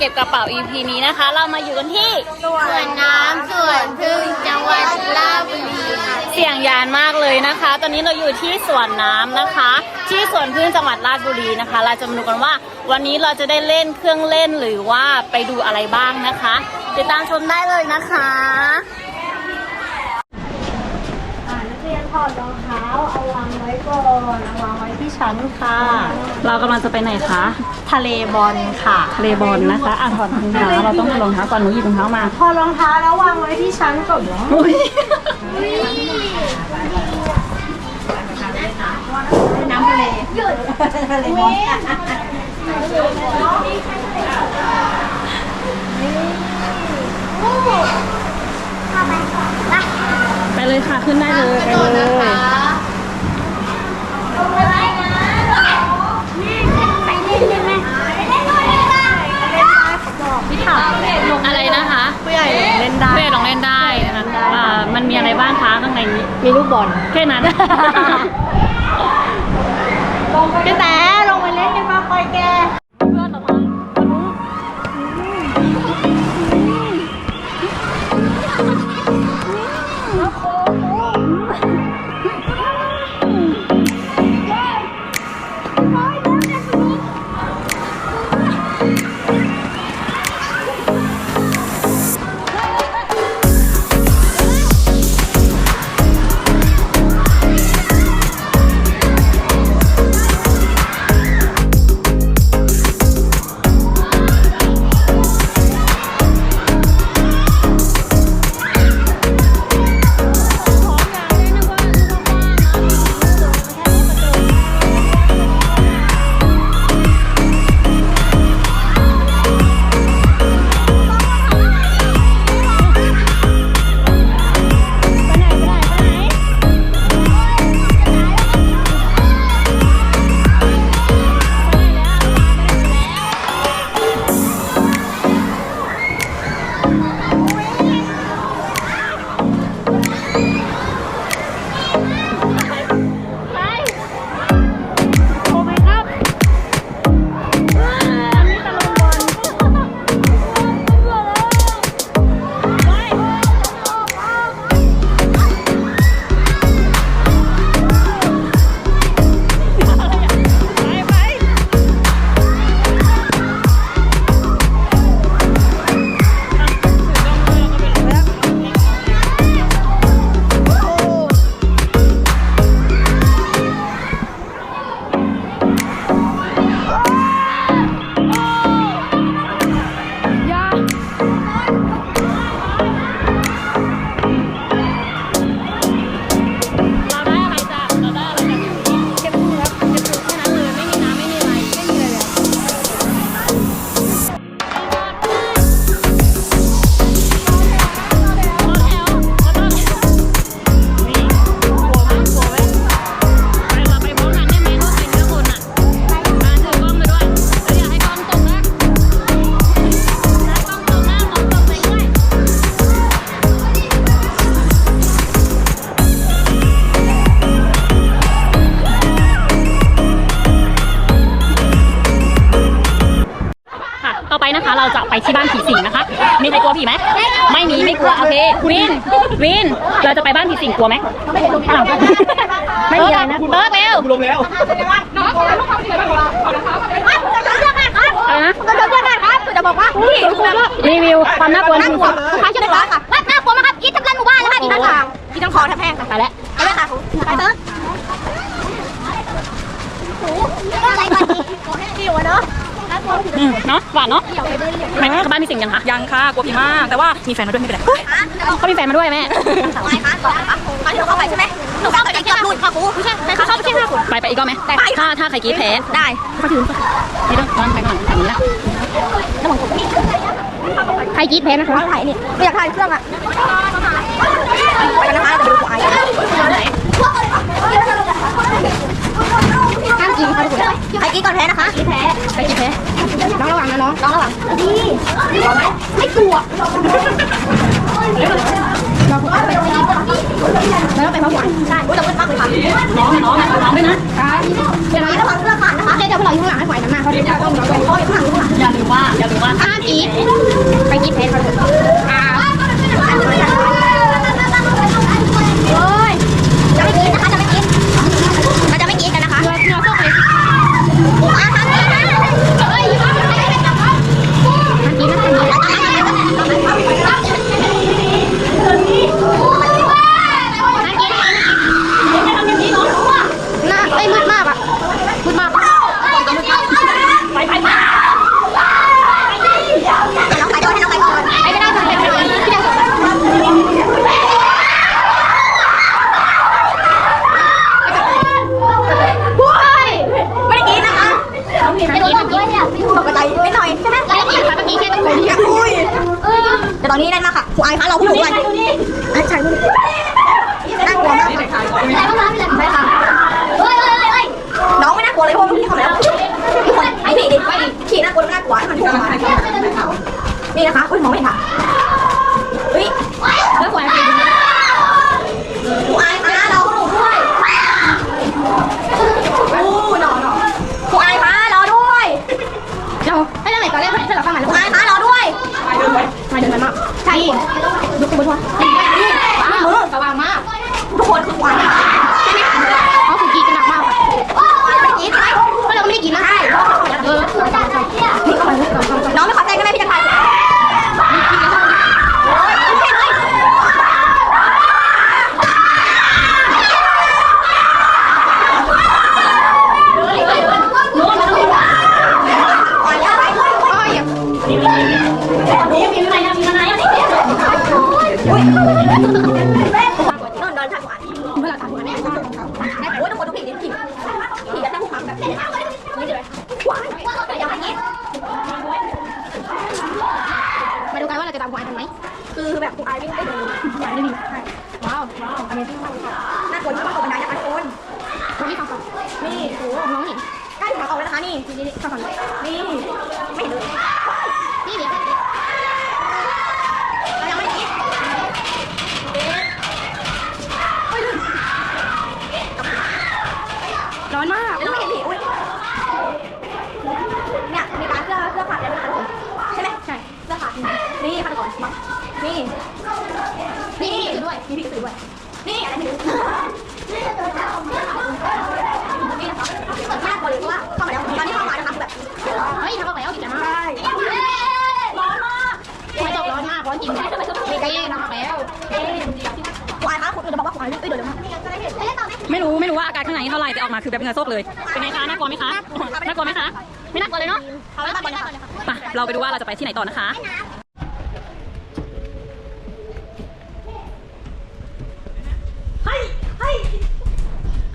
ค่ะเก็บกระเป๋า EP นี้นะคะ เรามาอยู่กันที่ส่วนน้ำส่วนพึ่งจังหวัดราชบุรีค่ะเสียงยานมากเลยนะคะ ตอนนี้เราอยู่ที่สวนน้ำนะคะ ที่สวนพึ่งจังหวัดราชบุรีนะคะ เราจะมาดูกันว่า วันนี้เราจะได้เล่นเครื่องเล่นหรือว่าไปดูอะไรบ้างนะคะ ติดตามชมได้เลยนะคะนักเรียนถอดรองเท้าเอาวางไว้ก่อนเอาวางไว้ที่ ชั้นค่ะ เรากำลังจะไปไหนคะ ทะเลบอลค่ะทะเลบอลนะคะอะถอดรองเท้าเราต้องถอดรองเท้าก่อนหนูหยิบรองเท้ามาพอรองเท้าแล้ววางไว้ที่ชั้นก่อนเนาะอุ๊ยน้ำทะเลหยุดทะเลบอลไปเลยค่ะขึ้นได้เลยไปเลย พี่ถามอะไรนะคะผู้ใหญ่เล่นได้เพื่อนลองเล่นได้อ่ามันมีอะไรบ้างคะข้างในนี้มีลูกบอลแค่นั้นพี่แต่ โอเควินวิน เราจะไปบ้านผีสิงกลัวไหมอ้าวไม่มีอะไรนะเบิร์กเร็วลงแล้วอะไรนะก็เดี๋ยวจะครับจะบอกว่าพี่รีวิวความน่ากลัวของผีสิงทุกครั้งจะได้ร้องค่ะน่ากลัวมากครับกินทั้งร้านหมู่บ้านแล้วค่ะกินทั้งทางกินทั้งคอแทบแห้งค่ะไปแล้วไปเลยค่ะไปเถอะโอ้โหอะไรก่อนดีหิวอะเนาะน่ากลัวผี อืมเนาะหวานเนาะแม่เข้าบ้านผีสิงยังคะยังค่ะกลัวผีมาก แต่ว่ามีแฟนมาด้วยไม่เป็นไรเขามีแฟนมาด้วยแม่ไปคะต่อนะคะตอนที่หนูเข้าไปใช่ไหมหนูเข้าไปเที่ยวนู่นค่ะครูไม่ใช่ไม่เข้าไม่ใช่ค่ะครูไปไปอีกก็ไหมไปถ้าถ้าใครกรีดแพ้ได้เขาถือนี่ต้องร้อนไปก่อนอย่างนี้นะใครกรีดแพ้นะคะถ่ายนี่ไม่อยากถ่ายเครื่องอะไปกันนะคะ น้องหลังนี่กลัวไหมไม่กลัวเราไปไปไปแล้วไปพักผ่อนใงไปอ้ยเราเล่นมากเลยค่ะน้องน้องน้องด้วยนะเดี๋ยวเราจะพักเสื้อขาดนะคะเดี๋ยวพวกเราอยู่ข้างหลังให้ไหวนะมาเขาเดี๋ยวเราต้องเราต้องข้างหลังอย่าลืมว่าอย่าลืมว่าไปกีไปกินเพชรอ่า มากค่ะครูอายคะเราผู้หนูด้วยอะใช่ดูดิน่ากลัวมากค่ะน้องไม่น่ากลัวเลยเพราะว่าพี่เขาแล้วมีคนไอ้พี่ดิไปดิขี่น่ากลัวน่ากลัวให้มันทุกคนนี่นะคะอุ้ยมองไม่เห็นค่ะ ตามขวาทันไหมคือแบบคุณอายวิ่งได้ดีขวาได้ดีใช่ว้าวว้าวอันนี้ที่มากค่ะน่ากลัวที่ว่าตกบันไดนะคะทุกคนคนนี้ฟังก่อนนี่โอ้น้องเห็นใกล้ถึงทางออกแล้วนะคะนี่นี่นี่ฟังก่อนนี่ไม่เห็นเลยนี่เดี๋ยวเรายังไม่ได้กิน ร้อนมากแล้วไม่เห็นผีอุ้ยเนี่ยมีการเสื้อเสื้อผัดอะไรเป็นใช่ไหมใช่เสื้อผัด นี่ผัดก่อนมานี่ นี่ด้วยมีพริกสือด้วย นี่อะไรนี่นี่นะคะน่ากลัวเลยเพราะว่าเข้ามาแล้วตอนนี้เข้ามานะคะคือแบบ เฮ้ยทำออกแล้วกินมาใช่ร้อนมากไม่ตกร้อนมากร้อนจริงมีไก่ทำออกแล้วควายคะคุณจะบอกว่าควายเอ้ยเดี๋ยวเดี๋ยวไม่ได้ต่อไม่รู้ไม่รู้ว่าอาการข้างในเท่าไหร่แต่ออกมาคือแบบเหงื่อโซกเลย เป็นไงคะน่ากลัวไหมคะ น่ากลัวไหมคะ ไม่น่ากลัวเลยเนาะเอาแล้วก่อลยค่ะไปเราไปดูว่าเราจะไปที่ไหนต่อนะคะ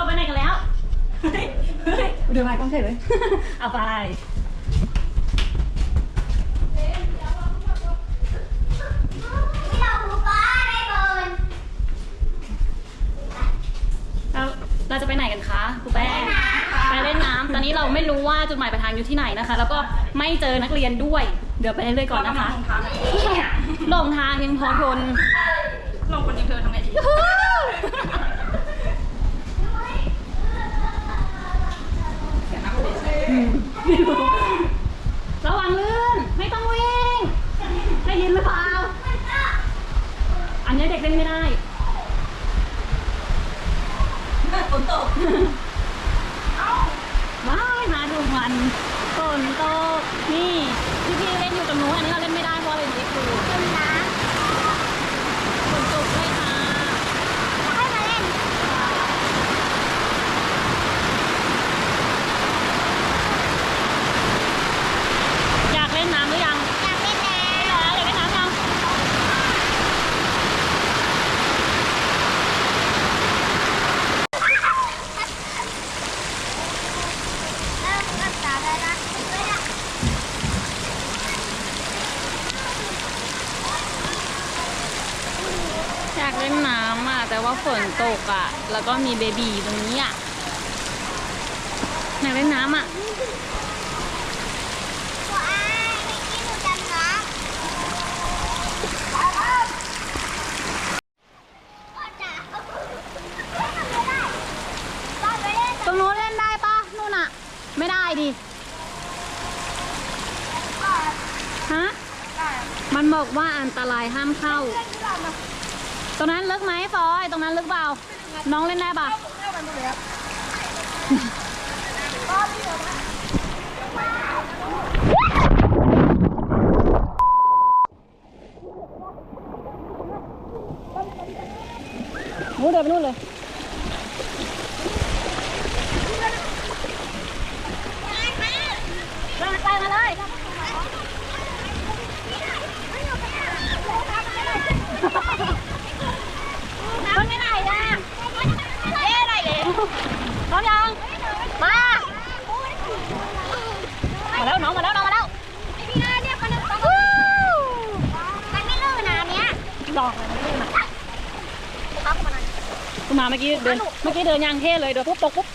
เข้าไปไหนกันแล้วเฮ้ยเฮ้ยเดินมาต้องใช่เลย เอาไป เราเราจะไปไหนกันคะครูแป้งไปเล่นน้ำตอนนี้เราไม่รู้ว่าจุดหมายปลายทางอยู่ที่ไหนนะคะ แล้วก็ไม่เจอนักเรียนด้วย เดี๋ยวไปเรื่อยๆก่อนนะคะหลงทางยังพอทน ลงคนอย่งเธอทำไงดี ระวังลื่น ไม่ต้องวิ่งได้ยินหรือเปล่า อันนี้เด็กเล่นไม่ได้ฝนตกว้ายมาดูมันฝนตกนี่พี่พี่ๆเล่นอยู่ตรงนู้นอันนี้เราเล่นไม่ได้เพราะเราเป็นเด็กอยู่ฝนตกด้วยค่ะอยากเล่นน้ำหรือยัง อยากเล่นน้ำอยากเล่นน้ำยัง อยากเล่นน้ำอะ แต่ว่าฝ นตกอะ แล้วก็มีเบบีตรงนี้อะอยากเล่นน้ำอะตรงโน้นเล่นได้ปะนู่นอะไม่ได้ดิ ฮะ มันบอกว่าอันตรายห้ามเข้า ตรงนั้นลึกไหมฟอยตรงนั้นลึกเปล่า น้องเล่นได้ปะนเดินไปนู่นเลย ไปมาเลยน้ำไม่ไหลนะเย้ไหลเลยพร้อมยัง มา มา เมื่อกี้เดินเมื่อกี้เดินยางเท่เลยเดินปุ๊บตกปุ๊บ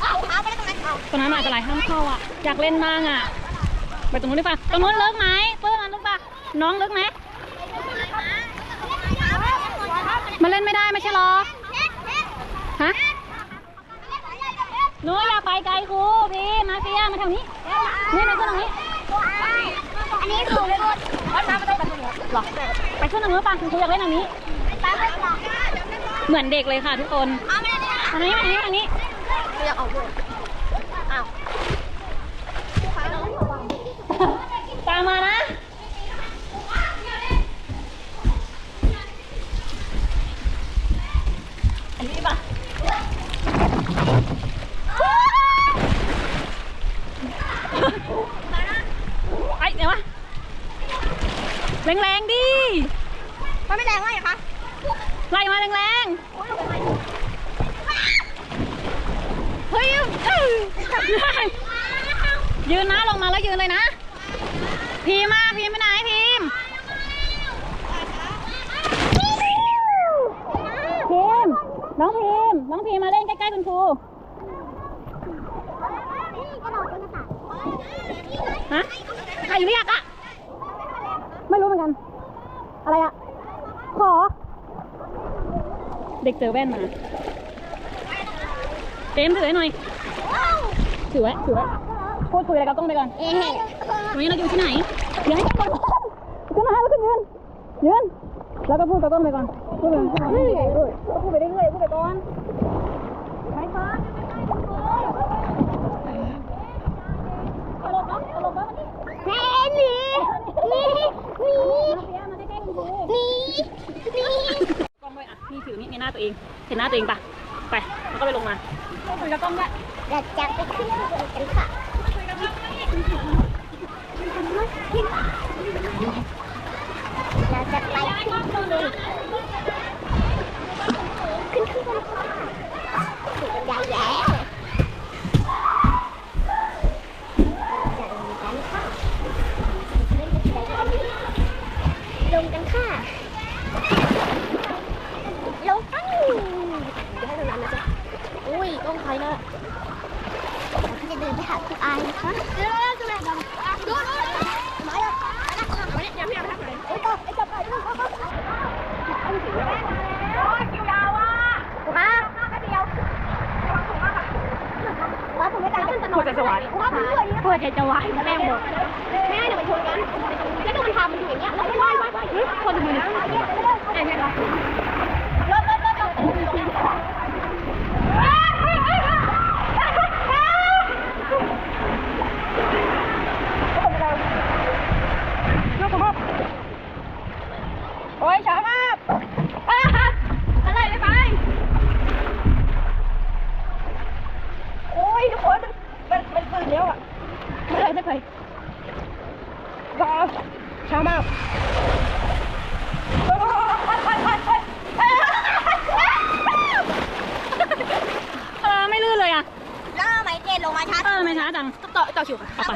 เอาเอาไปแล้วตรงนั้นเอาตรงนั้นอันตรายห้ามเข้าอะอยากเล่นมากอะไปตรงนู้นดีกว่าตรงนู้นเลิกไหมเปิ้ลมันลึกปะน้องลึกไหมมาเล่นไม่ได้ไม่ใช่หรอฮะหนูอย่าไปไกลครูพี่มาเฟียมาทางนี้นี่มาขึ้นตรงนี้อันนี้สูงสุดวันน้ำมันต้องไปตรงนี้หรอไปขึ้นตรงนู้นป่ะคุณครูอยากเล่นทางนี้ไปไปต่อ เหมือนเด็กเลยค่ะทุกคนเอาไม่ได้ทางนี้มาทางนี้มาทางนี้อยากออกด้วยอ้าวตามมานะอันนี้ป่ะไอ้เดี๋ยววะแรงๆดิมันไม่แรงว่าอย่างคะ ไล่มาแรงๆเฮ้ยยืนนะลงมาแล้วยืนเลยนะ พีมาพีมไปไหนพีมพีมน้องพีมน้องพีมมาเล่นใกล้ๆคุณครูฮะใครเรียกอะไม่รู้เหมือนกัน อะไรอะขอ เด็กเจอแว่นมาเต็มถือให้หน่อย ถือไว้ถือไว้พูดคุยอะไรกับต้องไปก่อนเอ๊ะวันนี้เราอยู่ที่ไหนเดี๋ยวให้ต้องไปขึ้นมาแล้วก็ยืนยืนแล้วก็พูดกับต้องไปก่อนพูดไปก่อนพูดไปเรื่อยๆพูดไปเรื่อยๆพูดไปก่อนไปก่อนตลกปะตลกปะมันนี่แม่หนีหนีหนีมาเฟียมาใกล้ๆคุณครูหนีหนี ตัวเองเห็นหน้าตัวเองปะไปแล้วก็ไปลงมาคุยกับกล้องด้วยเราจะไปขึ้นข้างบนกันค่ะเราจะไปขึ้นข้างบนขึ้นข้างบนถึงบันไดแต้องใครนะพี่จะเดินไปหาคุณอายนะคะเดี๋ยวๆจะแม่ดำดูดูมาแล้วนักข่าวมาเนี่ยยังไม่ยังไม่ทำเลยไอ้ต๊อบไอ้ต๊อบไปดูเขาเขาโอ้ยคิวยาวอะมาแค่เดียวว่าผมไม่ตายกันหัวใจจะวายว่าผมด้วยหัวใจจะวายแม่บอกแม่เดี๋ยวไปชนกันแล้วดูมันทำมันอยู่อย่างเงี้ยแล้วไม่ไหวไหวคนมือไอ้เนี่ยเหรอรถรถรถรถ โอ้ยช้ามากอ่าฮะอะไรไปไป โอ้ยทุกคนมันมันตื่นแล้วอะไม่เคยไม่เคยก็ช้ามากโอ้ยไปไปไปไป เออ ไม่ลื่นเลยอะ แล้วทำไมเจนลงมาช้า เออ ไม่ช้าจัง ต่อต่อคิวค่ะ ต่อไป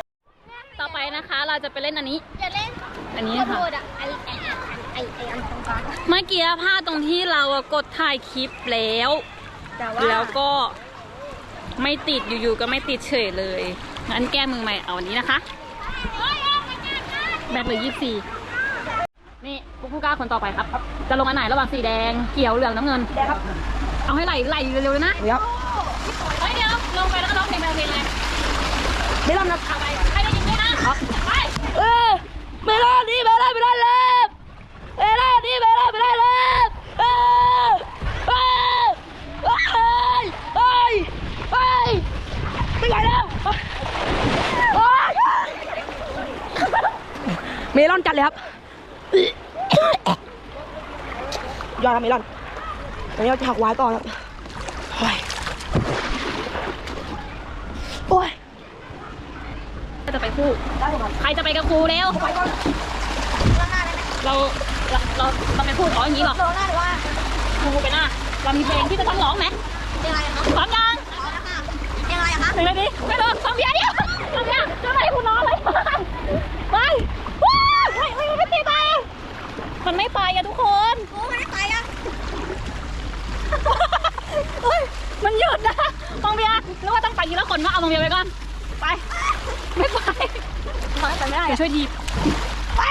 ต่อไปนะคะ เราจะไปเล่นอันนี้ อย่าเล่น อันนี้ ขอ ค่ะ โทษอะไอไอไอไออันตรงกลาง เมื่อกี้พลาดตรงที่เราอะกด ถ่ายคลิปแล้ว แต่ว่าแล้วก็ไม่ติดอยู่ๆก็ไม่ติดเฉยเลยงั้นแก้มือใหม่เอาอันนี้นะคะ แบตเหลือยี่สี่นี่ผู้ผู้กล้าคนต่อไปครับ จะลงอันไหนระหว่างสีแดงเขียวเหลืองน้ำเงินเดี๋ยวครับเอาให้ไหลไหลเร็วๆเลยนะเดี๋ยวเฮ้ยเดี๋ยวลงไปแล้วก็ร้องเพลงเพลงเลยไม่รอดนะเอาไปให้ได้ยินด้วยนะไปเออไม่รอดนี่ไม่รอดไม่รอดเลยไม่รอดนี่ไม่รอดไม่รอดเลยเออเออเอ้ยเอ้ยเอ้ยไม่ไหวแล้วโอ๊ย เมลอนจัดเลยครับยอดครับเมลอนตอนนี้เราจะหักไว้ก่อนครับโอ้ยโอ้ยจะไปคู่ใครจะไปกับครูเร็วเราเราเราเราไปพูดอ๋ออย่างนี้เหรอโดนหน้าหรือว่าครูไปหน้าเรามีเพลงที่จะต้องร้องไหมยังไงคะพร้อมยังยังไงอะคะหนึ่งนาทีไม่ร้องพร้อมยังเนี่ยพร้อมยังจะไหนคุณน้องเลย ไม่ไปอะทุกคนโอ้ไม่ไปอะมันหยุดนะบางเบียนึกว่าต้องไปทีละคนว่าเอาบางเบียไปก่อน ไป ไม่ไปมาแต่ไม่ได้ช่วยดีบไป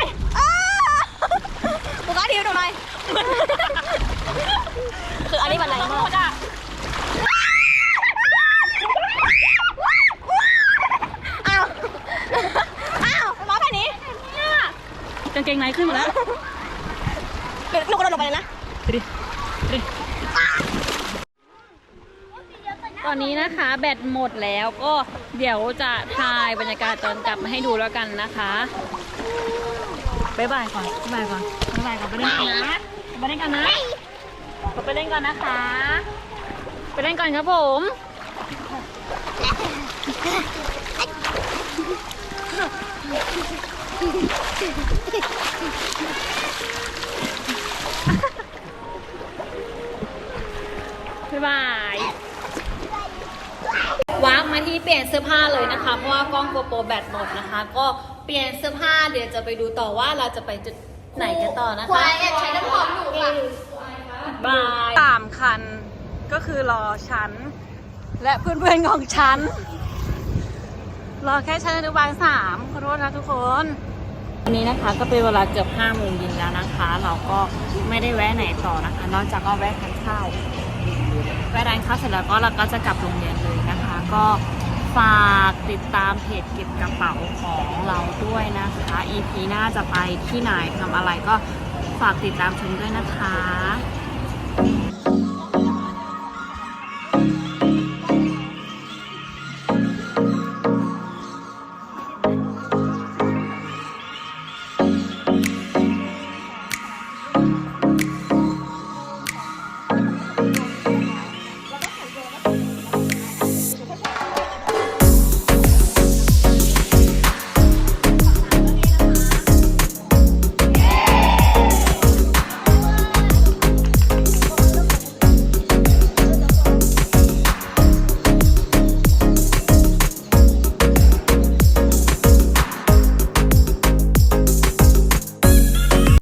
กูก็ดีบหน่อยคืออันนี้มันไรมากอาวอาวมาแบบนี้กางเกงไหนขึ้นหมดแล้ว ลูกกระโดดลงไปเลยนะไปดิไปดิตอนนี้นะคะแบตหมดแล้วก็เดี๋ยวจะถ่ายบรรยากาศตอนกลับมาให้ดูแล้วกันนะคะบ๊ายบายก่อนบ๊ายบายก่อนบ๊ายบายก่อนไปเล่นกันนะไปเล่นกันนะไปเล่นกันนะคะ ไปเล่นกันครับผม บ๊ายบายว้าร์ปมาที่เปลี่ยนเสื้อผ้าเลยนะคะ เพราะว่ากล้องโกโปรแบตหมดนะคะ ก็เปลี่ยนเสื้อผ้าเดี๋ยวจะไปดูต่อว่าเราจะไปจุดไหนกันต่อนะคะควายแอบใช้น้ำหอมหนูค่ะบายสามคันก็คือรอฉัน และเพื่อนๆของฉัน รอแค่ชั้นอนุบาลสามขอโทษนะทุกคนวันนี้นะคะก็เป็นเวลาเกือบห้าโมงเย็นแล้วนะคะ เราก็ไม่ได้แวะไหนต่อนะคะ นอกจากก็แวะทานข้าว ไปร้านข้าวเสร็จแล้วก็เราก็จะกลับโรงเรียนเลยนะคะ ก็ฝากติดตามเพจเก็บกระเป๋าของเราด้วยนะคะ EP หน้าจะไปที่ไหนทำอะไรก็ฝากติดตามชมด้วยนะคะ